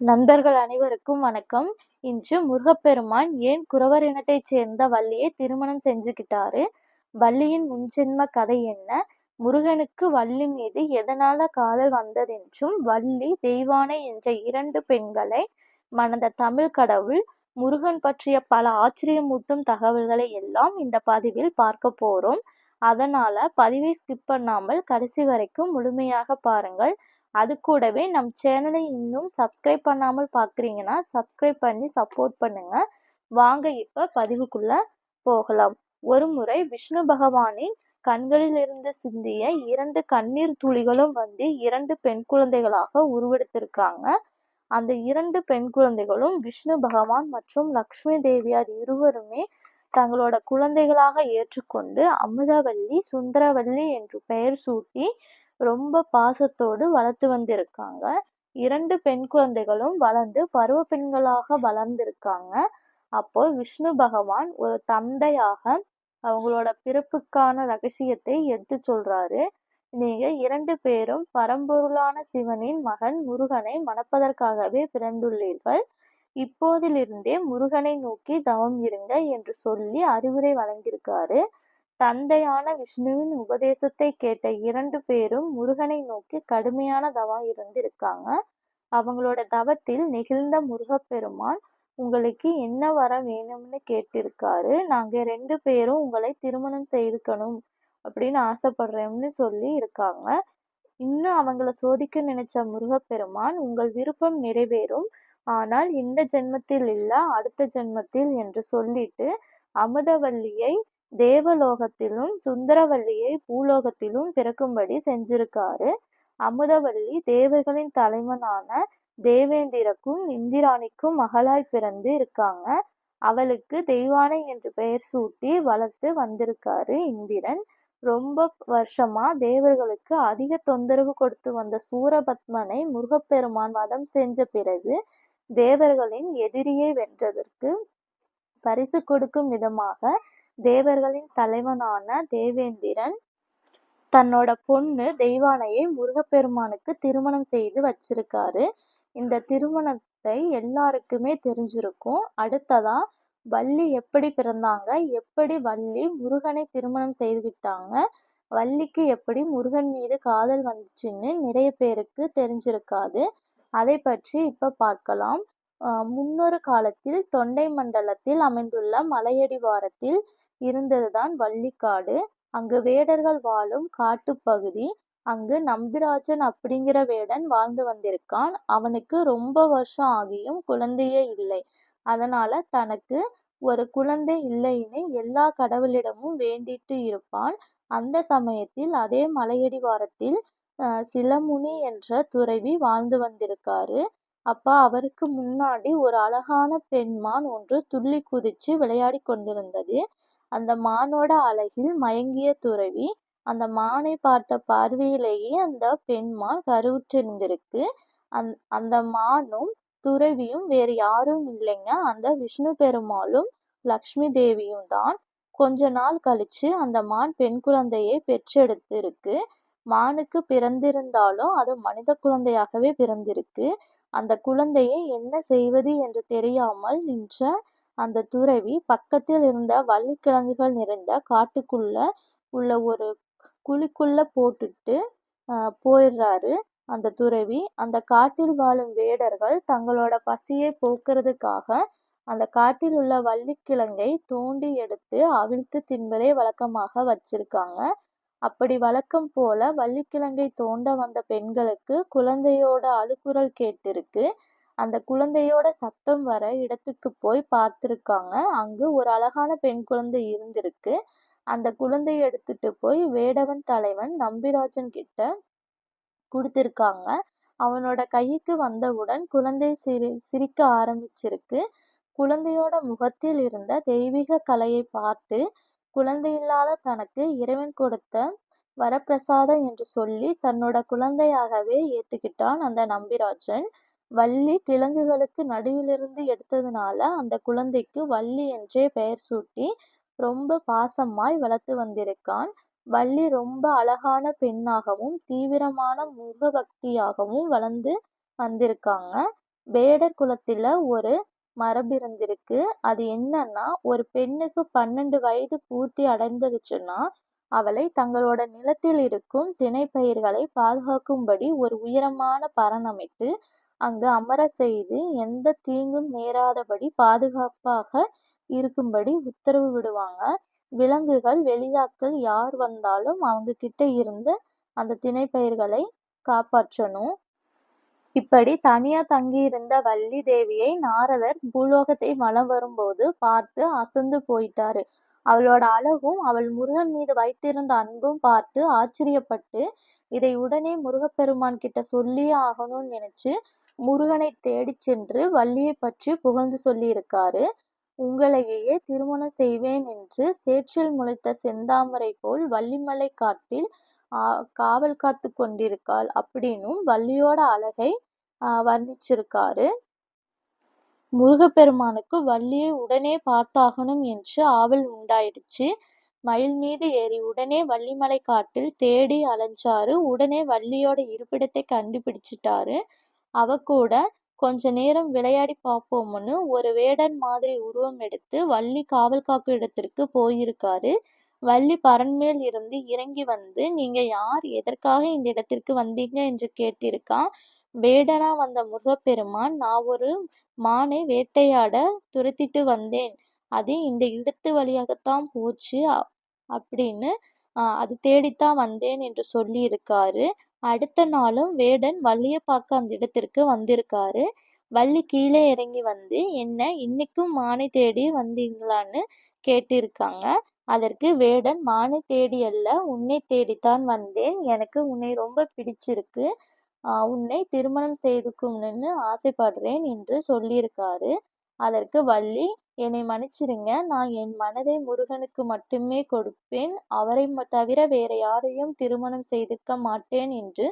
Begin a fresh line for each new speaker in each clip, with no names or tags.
நண்பர்கள் அனைவருக்கும் வணக்கம். இன்று முருகப்பெருமான் ஏன் குறவர் இனத்தைச் சேர்ந்த வள்ளியை திருமணம் செஞ்சுக்கிட்டாரு? வள்ளியின் முன்ஜென்ம கதை என்ன? முருகனுக்கு வள்ளி மீது எதனால காதல் வந்ததென்றும், வள்ளி, தெய்வானை என்ற இரண்டு பெண்களை மணந்த தமிழ் கடவுள் முருகன் பற்றிய பல ஆச்சரியமூட்டும் தகவல்களை எல்லாம் இந்த பதிவில் பார்க்க போறோம். அதனால பதிவை ஸ்கிப் பண்ணாமல் கடைசி வரைக்கும் முழுமையாக பாருங்கள். அது கூடவே நம் சேனலை இன்னும் சப்ஸ்கிரைப் பண்ணாமல் பார்க்குறீங்கன்னா சப்ஸ்கிரைப் பண்ணி சப்போர்ட் பண்ணுங்க. வாங்க இப்போ பதிவுக்குள்ளே போகலாம். ஒரு முறை விஷ்ணு பகவானின் கண்களிலிருந்து சிந்திய இரண்டு கண்ணீர் துளிகளும் வந்து இரண்டு பெண் குழந்தைகளாக உருவெடுத்திருக்காங்க. அந்த இரண்டு பெண் குழந்தைகளும் விஷ்ணு பகவான் மற்றும் லக்ஷ்மி தேவியார் இருவருமே தங்களோட குழந்தைகளாக ஏற்றுக்கொண்டு அமுதவல்லி சுந்தரவல்லி என்று பெயர் சூட்டி ரொம்ப பாசத்தோடு வளர்த்து வந்திருக்காங்க. இரண்டு பெண் குழந்தைகளும் வளர்ந்து பருவ பெண்களாக வளர்ந்திருக்காங்க. அப்போ விஷ்ணு பகவான் ஒரு தந்தையாக அவங்களோட பிறப்புக்கான ரகசியத்தை எடுத்து சொல்றாரு. நீங்க இரண்டு பேரும் பரம்பொருளான சிவனின் மகன் முருகனை மணப்பதற்காகவே பிறந்துள்ளீர்கள். இப்போதிலிருந்தே முருகனை நோக்கி தவம் இருங்க என்று சொல்லி அறிவுரை வழங்கியிருக்காரு. தந்தையான விஷ்ணுவின் உபதேசத்தை கேட்ட இரண்டு பேரும் முருகனை நோக்கி கடுமையான தவம் இருந்திருக்காங்க. அவங்களோட தவத்தில் நெகிழ்ந்த முருகப்பெருமான் உங்களுக்கு என்ன வர வேணும்னு கேட்டிருக்காரு. நாங்க ரெண்டு பேரும் உங்களை திருமணம் செய்துக்கணும் அப்படின்னு ஆசைப்படுறோம்னு சொல்லி இருக்காங்க. இன்னும் அவங்கள சோதிக்க நினைச்ச முருகப்பெருமான் உங்கள் விருப்பம் நிறைவேறும். ஆனால் இந்த ஜென்மத்தில் இல்ல அடுத்த ஜென்மத்தில் என்று சொல்லிட்டு அமுதவல்லியை தேவலோகத்திலும் சுந்தரவல்லியை பூலோகத்திலும் பிறக்கும்படி செஞ்சிருக்காரு. அமுதவல்லி தேவர்களின் தலைவனான தேவேந்திரக்கும் இந்திராணிக்கும் மகளாய் பிறந்து இருக்காங்க. அவளுக்கு தெய்வானை என்று பெயர் சூட்டி வளர்த்து வந்திருக்காரு இந்திரன். ரொம்ப வருஷமா தேவர்களுக்கு அதிக தொந்தரவு கொடுத்து வந்த சூரபத்மனை முருகப்பெருமான் வதம் செஞ்ச பிறகு தேவர்களின் எதிரியை வென்றதற்கு பரிசு கொடுக்கும் விதமாக தேவர்களின் தலைவனான தேவேந்திரன் தன்னோட பொண்ணு தெய்வானையை முருகப்பெருமானுக்கு திருமணம் செய்து வச்சிருக்காரு. இந்த திருமணத்தை எல்லாருக்குமே தெரிஞ்சிருக்கும். அடுத்ததா வள்ளி எப்படி பிறந்தாங்க? எப்படி வள்ளி முருகனை திருமணம் செய்துக்கிட்டாங்க வள்ளிக்கு எப்படி முருகன் மீது காதல் வந்துச்சுன்னு நிறைய பேருக்கு தெரிஞ்சிருக்காது. அதை பற்றி இப்ப பார்க்கலாம். முன்னொரு காலத்தில் தொண்டை மண்டலத்தில் அமைந்துள்ள மலையடிவாரத்தில் இருந்ததுதான் வள்ளிக்காடு. அங்கு வேடர்கள் வாழும் காட்டுப்பகுதி அங்கு நம்பிராஜன் அப்படிங்கிற வேடன் வாழ்ந்து வந்திருக்கான். அவனுக்கு ரொம்ப வருஷம் ஆகியும் குழந்தையே இல்லை. அதனால தனக்கு ஒரு குழந்தை இல்லைன்னு எல்லா கடவுளிடமும் வேண்டிட்டு இருப்பான். அந்த சமயத்தில் அதே மலையடிவாரத்தில் சிலமுனி என்ற துறவி வாழ்ந்து வந்திருக்காரு. அப்ப அவருக்கு முன்னாடி ஒரு அழகான பெண்மான் ஒன்று துள்ளி குதிச்சு விளையாடி கொண்டிருந்தது. அந்த மானோட அழகில் மயங்கிய துறவி அந்த மானை பார்த்த பார்வையிலேயே அந்த பெண்மான் கருவுற்றிருந்திருக்கு அந் அந்த மானும் துறவியும் வேறு யாரும் இல்லைங்க. அந்த விஷ்ணு பெருமாளும் லக்ஷ்மி தேவியும் தான். கொஞ்ச நாள் கழிச்சு அந்த மான் பெண் குழந்தையை பெற்றெடுத்திருக்கு. மானுக்கு பிறந்திருந்தாலும் அது மனித குழந்தையாகவே பிறந்திருக்கு. அந்த குழந்தையை என்ன செய்வது என்று தெரியாமல் நின்ற அந்த துறவி பக்கத்தில் இருந்த வள்ளிக்கிழங்குகள் நிறைந்த காட்டுக்குள்ள உள்ள ஒரு குழிக்குள்ள போட்டுட்டு போயிடுறாரு அந்த துறவி. அந்த காட்டில் வாழும் வேடர்கள் தங்களோட பசியை போக்குறதுக்காக அந்த காட்டில் உள்ள வள்ளிக்கிழங்கை தோண்டி எடுத்து அவிழ்த்து தின்பதே வழக்கமாக வச்சிருக்காங்க. அப்படி வழக்கம் போல வள்ளிக்கிழங்கை தோண்ட வந்த பெண்களுக்கு குழந்தையோட அழுக்குரல் கேட்டிருக்கு. அந்த குழந்தையோட சத்தம் வர இடத்துக்கு போய் பார்த்துருக்காங்க. அங்கு ஒரு அழகான பெண் குழந்தை இருந்திருக்கு. அந்த குழந்தைய எடுத்துட்டு போய் வேடவன் தலைவன் நம்பிராஜன் கிட்ட கொடுத்துருக்காங்க. அவனோட கைக்கு வந்தவுடன் குழந்தை சிரி சிரிக்க ஆரம்பிச்சிருக்கு. குழந்தையோட முகத்தில் இருந்த தெய்வீக கலையை பார்த்து குழந்தையில்லாத தனக்கு இறைவன் கொடுத்த வரப்பிரசாதம் என்று சொல்லி தன்னோட குழந்தையாகவே ஏத்துக்கிட்டான் அந்த நம்பிராஜன். வள்ளி கிழங்குகளுக்கு நடுவிலிருந்து எடுத்ததுனால அந்த குழந்தைக்கு வள்ளி என்றே பெயர் சூட்டி ரொம்ப பாசமாய் வளர்த்து வந்திருக்கான் வள்ளி ரொம்ப அழகான பெண்ணாகவும் தீவிரமான முருக பக்தியாகவும் வளர்ந்து வந்திருக்காங்க வேடர் குலத்துல ஒரு மரபிருந்திருக்கு. அது என்னன்னா ஒரு பெண்ணுக்கு பன்னெண்டு வயது பூர்த்தி அடைந்துடுச்சுன்னா அவளை தங்களோட நிலத்தில் இருக்கும் திணைப்பயிர்களை பாதுகாக்கும்படி ஒரு உயரமான பரண் அமைத்து அங்கு அமரச் செய்து எந்தத் தீங்கும் நேராதபடி பாதுகாப்பாக இருக்கும்படி உத்தரவு விடுவாங்க. விலங்குகள், வெளியாட்கள் யார் வந்தாலும் அவங்க கிட்ட இருந்து அந்த திணைப்பயிர்களை காப்பாற்றணும். இப்படி தனியா தங்கியிருந்த வள்ளி தேவியை நாரதர் பூலோகத்தை வலம் வரும்போது பார்த்து அசந்து போயிட்டாரு. அவளோட அழகும் அவள் முருகன் மீது வைத்திருந்த அன்பும் பார்த்து ஆச்சரியப்பட்டு இதை உடனே முருகப்பெருமான் கிட்ட சொல்லியே ஆகணும்னு நினைச்சு முருகனை தேடி சென்று வள்ளியைப் பற்றி புகழ்ந்து சொல்லியிருக்காரு. உங்களையே திருமணம் செய்வேன் என்று சேற்றில் முளைத்த செந்தாமரை போல் வள்ளிமலை காட்டில் காவல் காத்துக் கொண்டிருக்காள் அப்படின்னும் வள்ளியோட அழகை வர்ணிச்சிருக்காரு. முருகப்பெருமானுக்கு வள்ளியை உடனே பார்த்தாகணும் என்று ஆவல் உண்டாயிடுச்சு. மயில் மீது ஏறி உடனே வள்ளிமலைக் காட்டில் தேடி அலைஞ்சாரு. உடனே வள்ளியோட இருப்பிடத்தை கண்டுபிடிச்சிட்டாரு. அவகூட கொஞ்ச நேரம் விளையாடி பார்ப்போம்னு ஒரு வேடன் மாதிரி உருவம் எடுத்து வள்ளி காவல் காக்கும் இடத்திற்கு போயிருக்காரு. வள்ளி பரண்மேல் இருந்து இறங்கி வந்து நீங்க யார் எதற்காக இந்த இடத்திற்கு வந்தீங்க என்று கேட்டிருக்கான். வேடனா வந்த முருகப்பெருமான் நான் ஒரு மானை வேட்டையாட துரத்திட்டு வந்தேன். அது இந்த இடத்து வழியாகத்தான் போச்சு அப்படின்னு அது தேடித்தான் வந்தேன் என்று சொல்லியிருக்காரு. அடுத்த நாளும் வேடன் வள்ளியை பார்க்க அந்த இடத்திற்கு வந்திருக்காரு. வள்ளி கீழே இறங்கி வந்து என்ன இன்னைக்கும் மானை தேடி வந்தீங்களான்னு கேட்டிருக்காங்க. அதற்கு வேடன் மானை தேடி அல்ல உன்னை தேடித்தான் வந்தேன். எனக்கு உன்னை ரொம்ப பிடிச்சிருக்கு. உன்னை திருமணம் செய்துக்கணும்னு ஆசைப்படுறேன் என்று சொல்லியிருக்காரு. அதற்கு வள்ளி என்னை மன்னிச்சிடுங்க. நான் என் மனதை முருகனுக்கு மட்டுமே கொடுப்பேன். அவரை தவிர வேற யாரையும் திருமணம் செய்துக்க மாட்டேன் என்று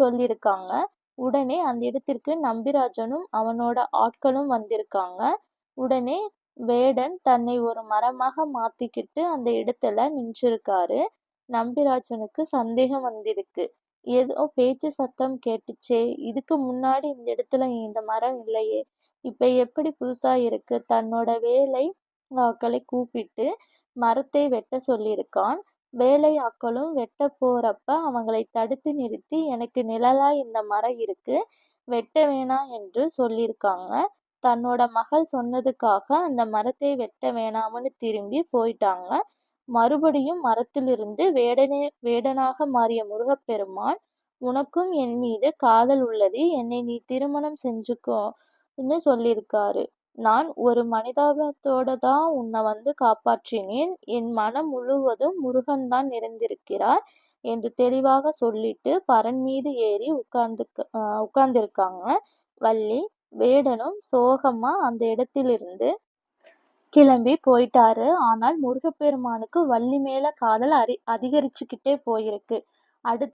சொல்லியிருக்காங்க. உடனே அந்த இடத்திற்கு நம்பிராஜனும் அவனோட ஆட்களும் வந்திருக்காங்க. உடனே வேடன் தன்னை ஒரு மரமாக மாத்திக்கிட்டு அந்த இடத்துல நின்றுருக்காரு. நம்பிராஜனுக்கு சந்தேகம் வந்திருக்கு. ஏதோ பேச்சு சத்தம் கேட்டுச்சே. இதுக்கு முன்னாடி இந்த இடத்துல இந்த மரம் இல்லையே. இப்ப எப்படி புதுசா இருக்கு. தன்னோட வேலை ஆக்களை கூப்பிட்டு மரத்தை வெட்ட சொல்லியிருக்கான். வேலை ஆக்களும் வெட்ட போறப்ப அவங்களை தடுத்து நிறுத்தி எனக்கு நிழலா இந்த மரம் இருக்கு. வெட்ட வேணாம் என்று சொல்லியிருக்காங்க. தன்னோட மகள் சொன்னதுக்காக அந்த மரத்தை வெட்ட வேணாம்னு திரும்பி போயிட்டாங்க. மறுபடியும் மரத்திலிருந்து வேடனே வேடனாக மாறிய முருகப்பெருமான் உனக்கும் என் மீது காதல் உள்ளது. என்னை நீ திருமணம் செஞ்சுக்கோ செஞ்சுக்கோன்னு சொல்லியிருக்காரு. நான் ஒரு மனிதாபிமானத்தோடதான் உன்னை வந்து காப்பாற்றினேன். என் மனம் முழுவதும் முருகன் தான் நிறைந்திருக்கிறார் என்று தெளிவாக சொல்லிட்டு பரன் மீது ஏறி உட்கார்ந்திருக்காங்க வள்ளி. வேடனும் சோகமா அந்த இடத்திலிருந்து கிளம்பி போயிட்டாரு. ஆனால் முருகப்பெருமானுக்கு வள்ளி மேல காதல் அதிகரிச்சுக்கிட்டே போயிருக்கு. அடுத்து